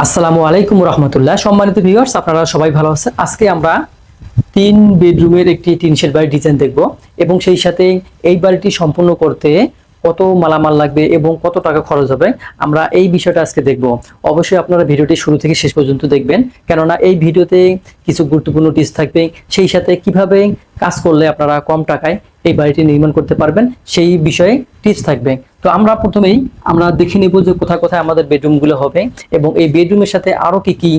আসসালামু আলাইকুম রহমতুল্লাহ। সম্মানিত ভিউয়ার্স আপনারা সবাই ভালো আছেন? আজকে আমরা তিন বেডরুমের একটি টিন শেড বাড়ির ডিজাইন দেখব এবং সেই সাথে এই বাড়িটি সম্পূর্ণ করতে কত মালামাল লাগবে এবং কত টাকা খরচ হবে, আমরা এই বিষয়টা আজকে দেখব। অবশ্যই আপনারা ভিডিওটি শুরু থেকে শেষ পর্যন্ত দেখবেন, কেননা এই ভিডিওতে কিছু গুরুত্বপূর্ণ টিপস থাকবে। সেই সাথে কীভাবে কাজ করলে আপনারা কম টাকায় এই বাড়িটি নির্মাণ করতে পারবেন, সেই বিষয়ে টিপস থাকবে। তো আমরা প্রথমেই আমরা দেখে নিব যে কোথায় কোথায় আমাদের বেডরুমগুলো হবে এবং এই বেডরুমের সাথে আরও কি কি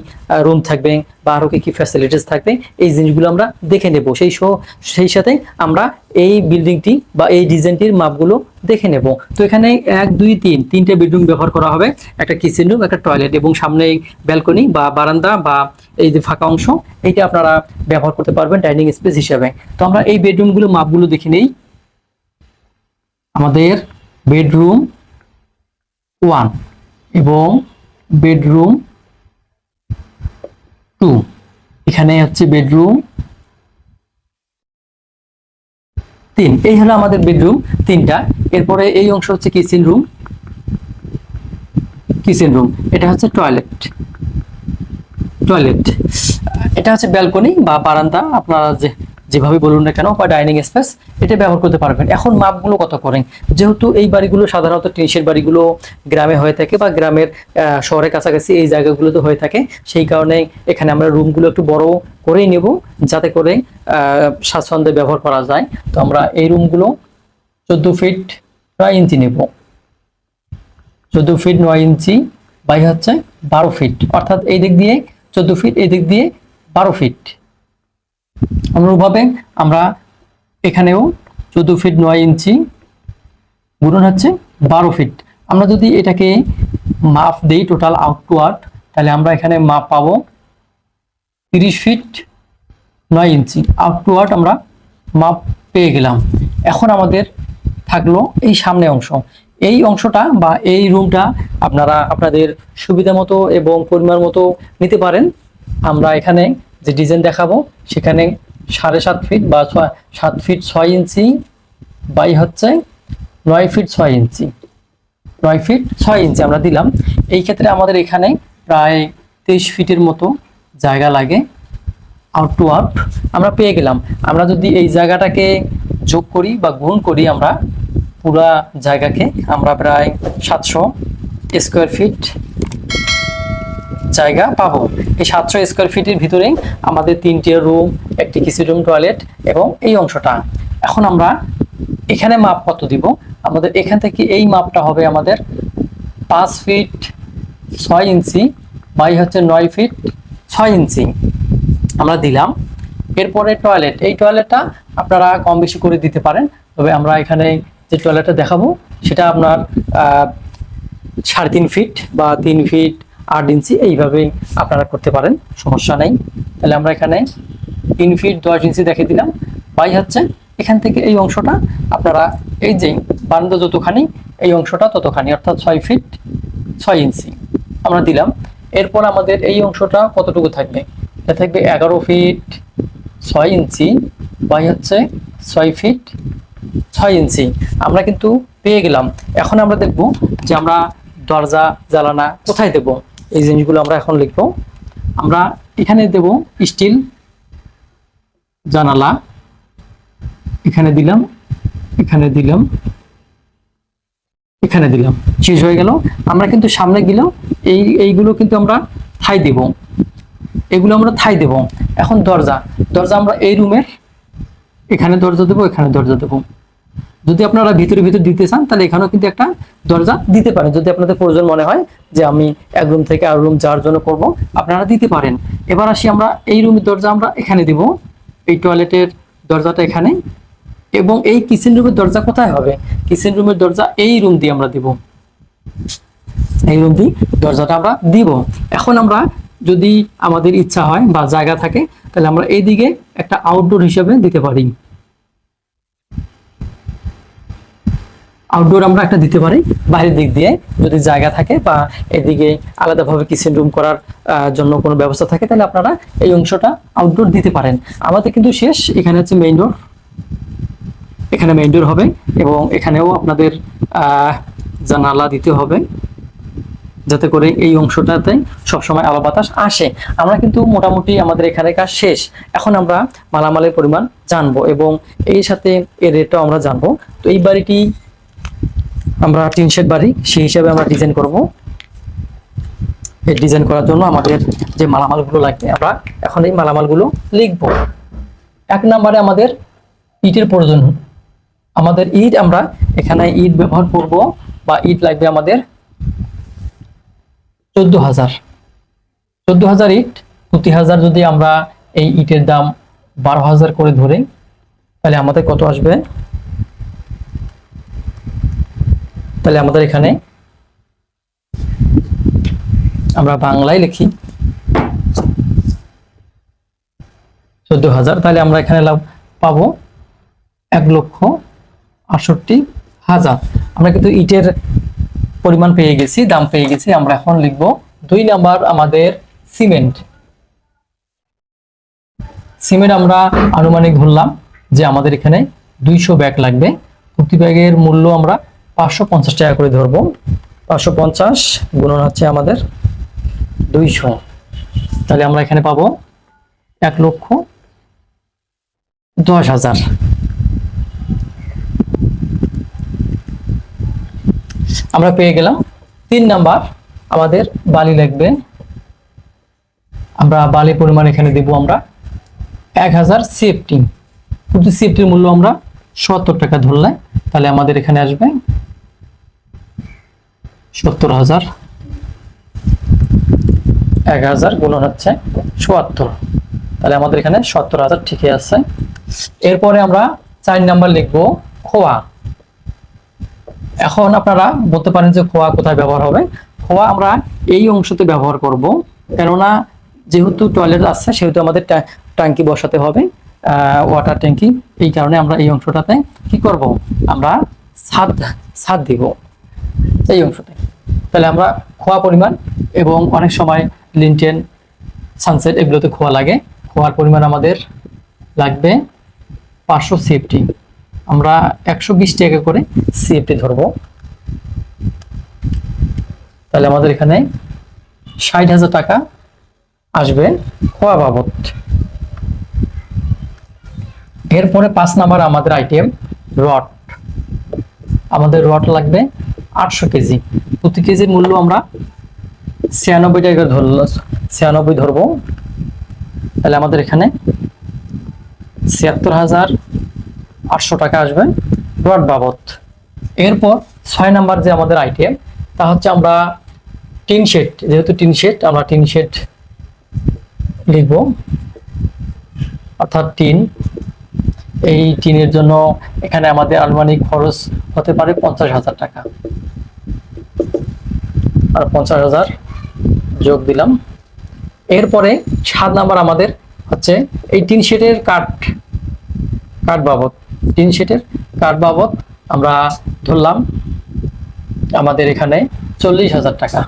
রুম থাকবে বা আরও কি কি ফ্যাসিলিটিস থাকবে, এই জিনিসগুলো আমরা দেখে নেব। সেই সহ, সেই সাথে আমরা এই বিল্ডিংটি বা এই ডিজাইনটির মাপগুলো দেখে নেব। তো এখানে এক, দুই, তিন, তিনটে বেডরুম ব্যবহার করা হবে। একটা কিচেন রুম একটা টয়লেট এবং সামনে ব্যালকনি বা বারান্দা বা এই যে ফাঁকা অংশ, এইটা আপনারা ব্যবহার করতে পারবেন ডাইনিং স্পেস হিসেবে। তো আমরা এই বেডরুমগুলো মাপগুলো দেখে নেই। আমাদের বেডরুম ওয়ান এবং বেডরুম টু। এখানে হচ্ছে বেডরুম তিন। এই হলো আমাদের বেডরুম তিনটা। এরপরে এই অংশ হচ্ছে কিচেন রুম। Kitchen room. এটা হচ্ছে টয়লেট। টয়লেট। এটা হচ্ছে ব্যালকনি বা বারান্দা। আপনারা যে যেভাবে বলুন না কেন, বা ডাইনিং স্পেস এটা ব্যবহার করতে পারবেন। এখন মাপগুলো কত করেন যেহেতু এই বাড়িগুলো সাধারণত টিনশের বাড়িগুলো গ্রামে হয়ে থাকে বা গ্রামের শহরের কাছাকাছি এই জায়গাগুলোতে হয়ে থাকে, সেই কারণে এখানে আমরা রুমগুলো একটু বড় করেই নেব, যাতে করে স্বাচ্ছন্দ্যে ব্যবহার করা যায়। তো আমরা এই রুমগুলো চোদ্দ ফিট নয় ইঞ্চি নেব। চোদ্দ ফিট নয় ইঞ্চি বাই হচ্ছে বারো ফিট অর্থাৎ এই দিক দিয়ে, চোদ্দ ফিট এই দিক দিয়ে বারো ফিট অনুরূপভাবে আমরা এখানেও চোদ্দ ফিট নয় ইঞ্চি গুণন হচ্ছে বারো ফিট। আমরা যদি এটাকে মাপ দেই টোটাল আউট টু আউট তাহলে আমরা এখানে মাপ পাবো তিরিশ ফিট নয় ইঞ্চি। আউট টু আউট আমরা মাপ পেয়ে গেলাম। এখন আমাদের থাকল এই সামনে অংশ। এই অংশটা বা এই রুমটা আপনারা আপনাদের সুবিধা মতো এবং পরিমাণ মতো নিতে পারেন। আমরা এখানে যে ডিজাইন দেখাবো, সেখানে সাড়ে সাত ফিট বা সাত ফিট ছয় ইঞ্চি বাই হচ্ছে নয় ফিট ছয় ইঞ্চি নয় ফিট ছয় ইঞ্চি আমরা দিলাম। এই ক্ষেত্রে আমাদের এখানে প্রায় তেইশ ফিটের মতো জায়গা লাগে। আউট টু আউট আমরা পেয়ে গেলাম। আমরা যদি এই জায়গাটাকে যোগ করি বা গুণ করি আমরা, পুরা জায়গাকে আমরা প্রায় সাতশো স্কোয়ার ফিট জায়গা পাবো। এই সাতশো স্কোয়ার ফিটের ভিতরে আমাদের তিনটি রুম একটি কিচেন রুম টয়লেট এবং এই অংশটা। এখন আমরা এখানে মাপ কত দিব? আমাদের এখান থেকে এই মাপটা হবে আমাদের পাঁচ ফিট ছয় ইঞ্চি বাই হচ্ছে নয় ফিট ছয় ইঞ্চি। আমরা দিলাম। এরপরে টয়লেট এই টয়লেটটা আপনারা কম বেশি করে দিতে পারেন, তবে আমরা এখানে যে টয়লেটটা দেখাবো, সেটা আপনার সাড়ে তিন ফিট বা তিন ফিট আট ইঞ্চি, এইভাবেই আপনারা করতে পারেন, সমস্যা নেই। তাহলে আমরা এখানে তিন ফিট দশ ইঞ্চি দেখে দিলাম। বাই হচ্ছে, এখান থেকে এই অংশটা আপনারা এই যে বারান্দা যতখানি, এই অংশটা ততখানি, অর্থাৎ ছয় ফিট ছয় ইঞ্চি আমরা দিলাম। এরপর আমাদের এই অংশটা কতটুকু থাকবে? এটা থাকবে এগারো ফিট ছয় ইঞ্চি বাই হচ্ছে ছয় ফিট ছয় ইঞ্চি। আমরা কিন্তু পেয়ে গেলাম। এখন আমরা দেখব যে আমরা দরজা জ্বালানা কোথায় দেব? এই জিনিসগুলো আমরা এখন লিখব। আমরা এখানে দেব স্টিল জানালা। এখানে দিলাম এখানে দিলাম এখানে দিলাম। শেষ হয়ে গেল। আমরা কিন্তু সামনে গেলেও এই, এইগুলো কিন্তু আমরা থাই দেব। এগুলো আমরা থাই দেব। এখন দরজা। দরজা আমরা এই রুমের। এখানে দরজা দেবো, এখানে দরজা দেবো। যদি আপনারা ভিতরে ভিতরে দিতে চান, তাহলে এখানেও কিন্তু একটা দরজা দিতে পারেন। যদি আপনাদের প্রয়োজন মনে হয় যে আমি এক রুম থেকে আর রুম যাওয়ার জন্য করব, আপনারা দিতে পারেন। এবার আসি আমরা, এই রুমের দরজা আমরা এখানে দিব। এই টয়লেটের দরজাটা এখানে। এবং এই কিচেন রুমের দরজা কোথায় হবে? কিচেন রুমের দরজা এই রুম দিয়ে আমরা দিব। এই রুম দিয়ে দরজাটা আমরা দিব। এখন আমরা যদি আমাদের ইচ্ছা হয় বা জায়গা থাকে, তাহলে আমরা এইদিকে একটা আউটডোর হিসেবে দিতে পারি। আউটডোর আমরা একটা দিতে পারি, বাইরের দিক দিয়ে যদি জায়গা থাকে বা এদিকে আলাদাভাবে কিচেন রুম করার জন্য কোনো ব্যবস্থা থাকে, তাহলে আপনারা এই অংশটা আউটডোর দিতে পারেন। আমাদের কিন্তু শেষ, এখানে হচ্ছে মেইন ডোর এখানে মেইন ডোর হবে এবং এখানেও আপনাদের জানালা দিতে হবে, যাতে করে এই অংশটাতে সবসময় আলো বাতাস আসে। আমরা কিন্তু মোটামুটি আমাদের এখানে কাজ শেষ। এখন আমরা মালামালের পরিমাণ জানব এবং এই সাথে এর রেটটাও আমরা জানব। তো এই বাড়িটি আমরা টিন শেড বাড়ি, সেই হিসাবে আমরা ডিজাইন করব। এই ডিজাইন করার জন্য আমাদের যে মালামালগুলো লাগবে, আমরা এখন এই মালামালগুলো লিখব। এক নম্বরে আমাদের ইটের প্রয়োজন। আমাদের ইট আমরা এখানে ইট ব্যবহার করব বা ইট লাগবে আমাদের চোদ্দ হাজার। চোদ্দ হাজার ইট, প্রতি হাজার যদি আমরা এই ইটের দাম বারো হাজার করে ধরে, তাহলে আমাদের কত আসবে? তাহলে আমাদের এখানে আমরা বাংলায় লিখি। চোদ্দ হাজার, তাহলে আমরা এখানে লাভ পাবো এক লক্ষ আটষট্টি হাজার। আমরা কিন্তু ইটের পরিমাণ পেয়ে গেছি, দাম পেয়ে গেছি। আমরা এখন লিখব দুই নাম্বার আমাদের সিমেন্ট। সিমেন্ট আমরা আনুমানিক ধরলাম যে আমাদের এখানে দুইশো ব্যাগ লাগবে। প্রতি ব্যাগের মূল্য আমরা পাঁচশো পঞ্চাশ টাকা করে ধরবো। পাঁচশো পঞ্চাশ গুণন হচ্ছে আমাদের দুইশো। তাহলে আমরা এখানে পাবো এক লক্ষ দশ হাজার। আমরা পেয়ে গেলাম। তিন নাম্বার আমাদের বালি লাগবে। আমরা বালি পরিমাণ এখানে দেব আমরা এক হাজার সিএফটি প্রতি সিএফটির মূল্য আমরা সত্তর টাকা ধরলে তাহলে আমাদের এখানে আসবে সত্তর হাজার। এক হাজার গুণন হচ্ছে চুয়াত্তর। তাহলে আমাদের এখানে সত্তর হাজার ঠিকই আছে। এরপরে আমরা চার নাম্বার লিখব খোয়া। এখন আপনারা বলতে পারেন যে খোয়া কোথায় ব্যবহার হবে। খোয়া আমরা এই অংশতে ব্যবহার করব, কেননা যেহেতু টয়লেট আছে, সেহেতু আমাদের ট্যাঙ্কি বসাতে হবে ওয়াটার ট্যাঙ্কি। এই কারণে আমরা এই অংশটাতে কি করব? আমরা ছাদ ছাদ দিব। এই অংশতে। তাহলে আমরা খোয়া পরিমাণ এবং অনেক সময় লিনটেন সানসেট এগুলোতে খোয়া লাগে। খোয়ার পরিমাণ আমাদের লাগবে পাঁচশো সিএফটি। আমরা একশো বিশ টাকা করে সিএফটি ধরবো। তাহলে আমাদের এখানে ষাট হাজার টাকা আসবে খোয়া বাবদ। এরপরে পাঁচ নাম্বার আমাদের আইটেম রড। আমাদের রড লাগবে আটশো কেজি। প্রতি কেজির মূল্য আমরা ছিয়ানব্বই টাকা ধরল, ছিয়ানব্বই ধরবো। তাহলে আমাদের এখানে ছিয়াত্তর হাজার আটশো টাকা আসবে রড বাবদ। এরপর ছয় নাম্বার যে আমাদের আইটেম, তা হচ্ছে আমরা টিন শেড। যেহেতু টিন শেড, আমরা টিন শেড লিখব। অর্থাৎ টিন। এই টিনের জন্য এখানে আমাদের আনুমানিক খরচ হতে পারে পঞ্চাশ হাজার টাকা। আর পঞ্চাশ হাজার যোগ দিলাম। এরপরে সাত নাম্বার আমাদের হচ্ছে এই টিন শেডের কাঠ কাঠ বাবদ, টিন শেডের কাঠ বাবদ আমরা ধরলাম আমাদের এখানে চল্লিশ হাজার টাকা।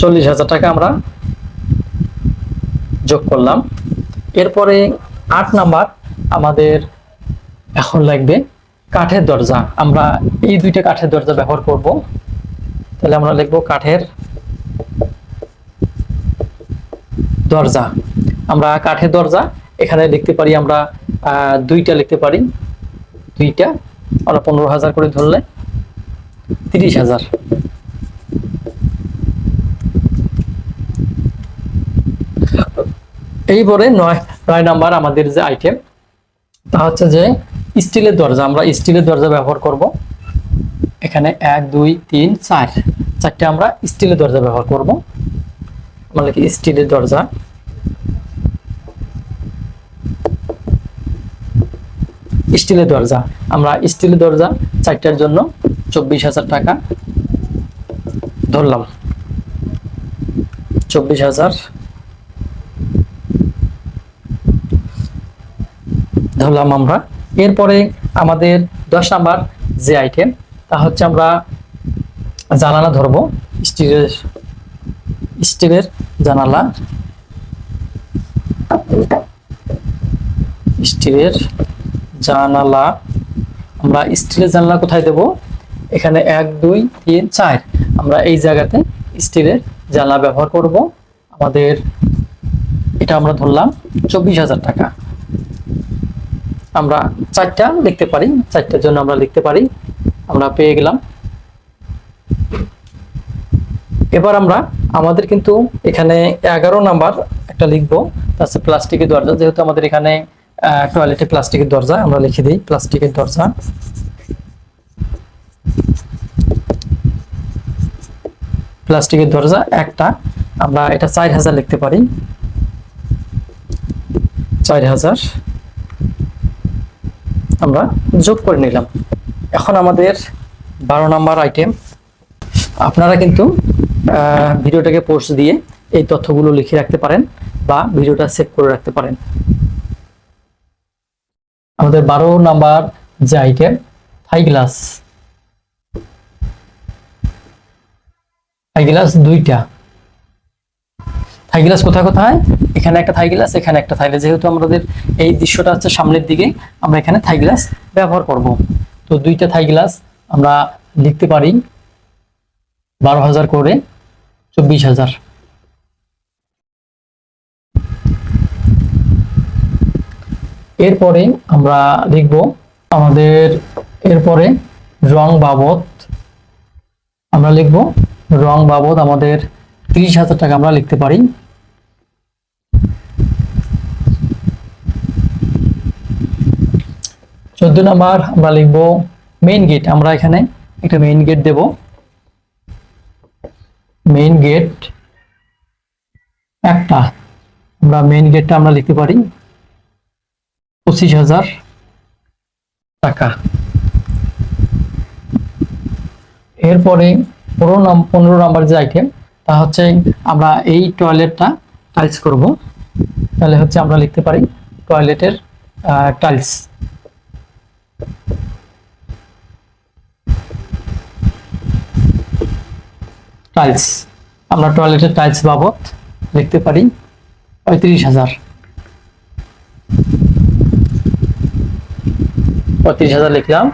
চল্লিশ হাজার টাকা আমরা যোগ করলাম। এরপরে আট নাম্বার আমাদের এখন লাগবে কাঠের দরজা। আমরা এই দুইটা কাঠের দরজা ব্যবহার করব। তাহলে আমরা লিখব কাঠের দরজা। আমরা কাঠের দরজা, এখানে লিখতে পারি আমরা দুইটা লিখতে পারি। দুইটা আমরা পনেরো হাজার করে ধরলে তিরিশ হাজার। এইবারে নয় নয় নাম্বার আমাদের যে আইটেম তা হচ্ছে যে স্টিলের দরজা, আমরা স্টিলের দরজা ব্যবহার করব। এখানে এক, দুই, তিন, চার। চারটে আমরা স্টিলের দরজা ব্যবহার করব। আমরা লিখি স্টিলের দরজা। স্টিলের দরজা। আমরা স্টিলের দরজা চারটার জন্য চব্বিশ হাজার টাকা ধরলাম। চব্বিশ হাজার ধরলাম আমরা। এরপরে আমাদের দশ নাম্বার যে আইটেম তা হচ্ছে আমরা জানালা ধরবো। স্টিলের স্টিলের জানালা। স্টিলের জানালা। আমরা স্টিলের জানালা কোথায় দেব? এখানে এক, দুই, তিন, চার। আমরা এই জায়গাতে স্টিলের জানলা ব্যবহার করব। আমাদের, এটা আমরা ধরলাম চব্বিশ হাজার টাকা। আমরা চারটা লিখতে পারি, চারটার জন্য আমরা লিখতে পারি, আমরা পেয়ে গেলাম। এবার আমরা আমাদের কিন্তু এখানে এগারো নাম্বার একটা লিখব, তার প্লাস্টিকের দরজা, যেহেতু আমাদের এখানে টয়লেটে প্লাস্টিকের দরজা, আমরা লিখে দিই প্লাস্টিকের দরজা। প্লাস্টিকের দরজা একটা, আমরা এটা চার হাজার লিখতে পারি। চার হাজার। আমরা যোগ করে নিলাম। এখন আমাদের বারো নাম্বার আইটেম আপনারা কিন্তু ভিডিওটাকে পোস্ট দিয়ে এই তথ্যগুলো লিখে রাখতে পারেন বা ভিডিওটা সেভ করে রাখতে পারেন। আমাদের বারো নাম্বার যে item Thai glass Thai glass দুইটা। থাই গ্লাস কোথায় কোথায়? এখানে একটা থাই গ্লাস, এখানে একটা থাই গ্লাস। যেহেতু আমাদের এই দৃশ্যটা হচ্ছে সামনের দিকে, আমরা এখানে থাই গ্লাস ব্যবহার করব। তো দুইটা থাই গ্লাস আমরা লিখতে পারি বারো হাজার করে চব্বিশ হাজার। এরপরে আমরা লিখব আমাদের এরপরে রং বাবদ, আমরা লিখব রং বাবদ আমাদের তিরিশ হাজার টাকা আমরা লিখতে পারি। চোদ্দ নাম্বার আমরা লিখব মেইন গেট আমরা এখানে একটা মেইন গেট দেব। মেইন গেট একটা। আমরা মেইন গেটটা আমরা লিখতে পারি পঁচিশ হাজার টাকা। এরপরে পনেরো পনেরো নাম্বার যে আইটেম তা হচ্ছে আমরা এই টয়লেটটা টাইলস করব। তাহলে হচ্ছে আমরা লিখতে পারি টয়লেটের টাইলস টাইলস আমরা টয়লেটের টাইলস বাবদ লিখতে পারি। পঁয়ত্রিশ হাজার। পঁয়ত্রিশ হাজার লিখলাম।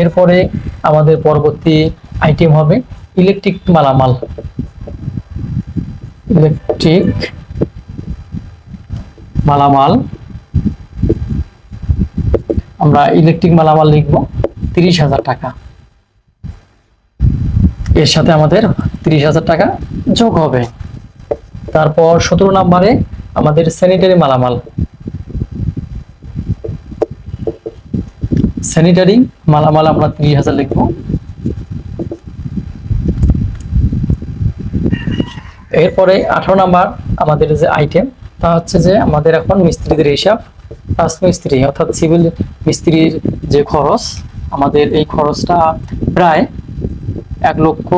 এরপরে আমাদের পরবর্তী আইটেম হবে ইলেকট্রিক মালামাল। ইলেকট্রিক মালামাল। আমরা ইলেকট্রিক মালামাল লিখব, তিরিশ হাজার টাকা। এর সাথে আমাদের তিরিশ হাজার টাকা যোগ হবে। তারপর সতেরো নম্বরে আমাদের স্যানিটারি মালামাল। স্যানিটারি মালামাল আমরা তিরিশ হাজার লিখব। এরপরে আঠারো নাম্বার আমাদের যে আইটেম তা হচ্ছে যে আমাদের এখন মিস্ত্রিদের হিসাব। রাজমিস্ত্রি অর্থাৎ সিভিল মিস্ত্রির যে খরচ, আমাদের এই খরচটা প্রায় এক লক্ষ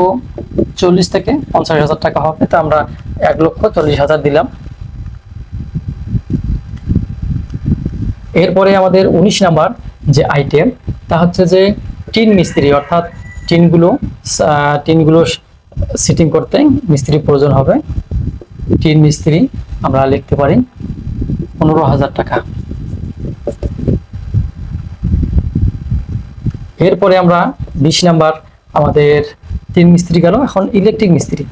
চল্লিশ থেকে পঞ্চাশ হাজার টাকা হবে। তা আমরা এক লক্ষ চল্লিশ হাজার দিলাম। এরপরে আমাদের উনিশ নাম্বার যে আইটেম তা হচ্ছে যে টিন মিস্ত্রি, অর্থাৎ টিনগুলো টিনগুলো সিটিং করতে মিস্ত্রি প্রয়োজন হবে। টিন মিস্ত্রি আমরা লিখতে পারি পনেরো হাজার টাকা। এরপরে আমরা বিশ নাম্বার আমাদের তিন মিস্ত্রি গেল, এখন ইলেকট্রিক মিস্ত্রি।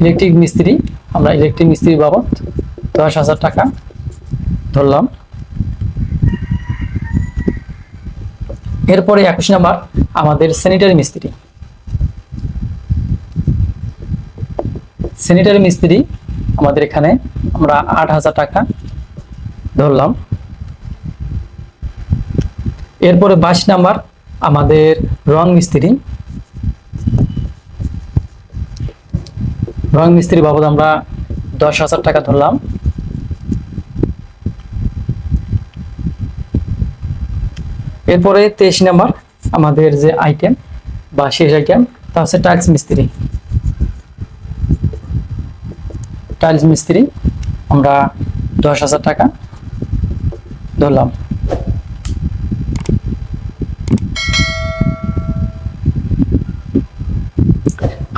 ইলেকট্রিক মিস্ত্রি, আমরা ইলেকট্রিক মিস্ত্রি বাবদ দশ হাজার টাকা ধরলাম। এরপরে একুশ নাম্বার আমাদের স্যানিটারি মিস্ত্রি। স্যানিটারি মিস্ত্রি আমাদের এখানে আমরা আট হাজার টাকা ধরলাম। এরপরে বাইশ নাম্বার, আমাদের রং মিস্ত্রি। রং মিস্ত্রি বাবদ আমরা দশ হাজার টাকা ধরলাম। এরপরে তেইশ নাম্বার, আমাদের যে আইটেম বা শেষ আইটেম তা হচ্ছে টাইলস মিস্ত্রি। টাইলস মিস্ত্রি, আমরা দশ হাজার টাকা ধরলাম।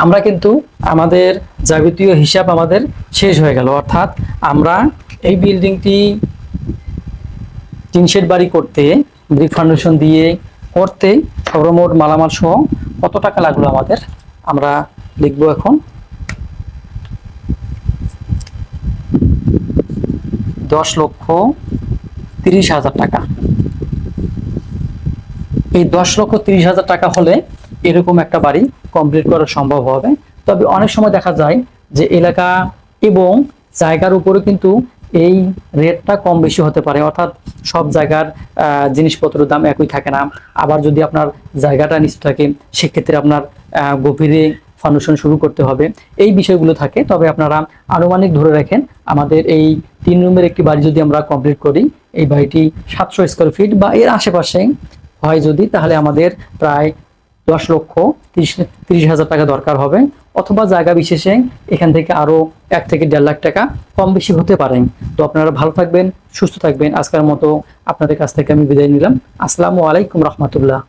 আমরা কিন্তু আমাদের যাবতীয় হিসাব আমাদের শেষ হয়ে গেল। অর্থাৎ আমরা এই বিল্ডিংটি টিন শেড বাড়ি করতে ব্রিক ফাউন্ডেশন দিয়ে করতেই সর্বমোট মালামাল সহ কত টাকা লাগল আমাদের? আমরা লিখব এখন। দশ লক্ষ তিরিশ হাজার টাকা। এই দশ লক্ষ তিরিশ হাজার টাকা হলে এরকম একটা বাড়ি কমপ্লিট করা সম্ভব হবে। তবে অনেক সময় দেখা যায় যে এলাকা এবং জায়গার উপরে কিন্তু এই রেটটা কম বেশি হতে পারে। অর্থাৎ সব জায়গার জিনিসপত্রের দাম একই থাকে না। আবার যদি আপনার জায়গাটা নিচে থাকে, সেক্ষেত্রে আপনার গভীরে ফাউন্ডেশন শুরু করতে হবে। এই বিষয়গুলো থাকে। তবে আপনারা আনুমানিক ধরে রাখেন, আমাদের এই তিন রুমের একটি বাড়ি যদি আমরা কমপ্লিট করি, এই বাড়িটি সাতশো স্কোয়ার ফিট বা এর আশেপাশে হয় যদি, তাহলে আমাদের প্রায় দশ লক্ষ তিরিশ তিরিশ হাজার টাকা দরকার হবে, অথবা জায়গা বিশেষে এখান থেকে আরও এক থেকে দেড় লাখ টাকা কম বেশি হতে পারেন তো আপনারা ভালো থাকবেন, সুস্থ থাকবেন। আজকের মতো আপনাদের কাছ থেকে আমি বিদায় নিলাম। আসসালামু আলাইকুম রহমতুল্লাহ।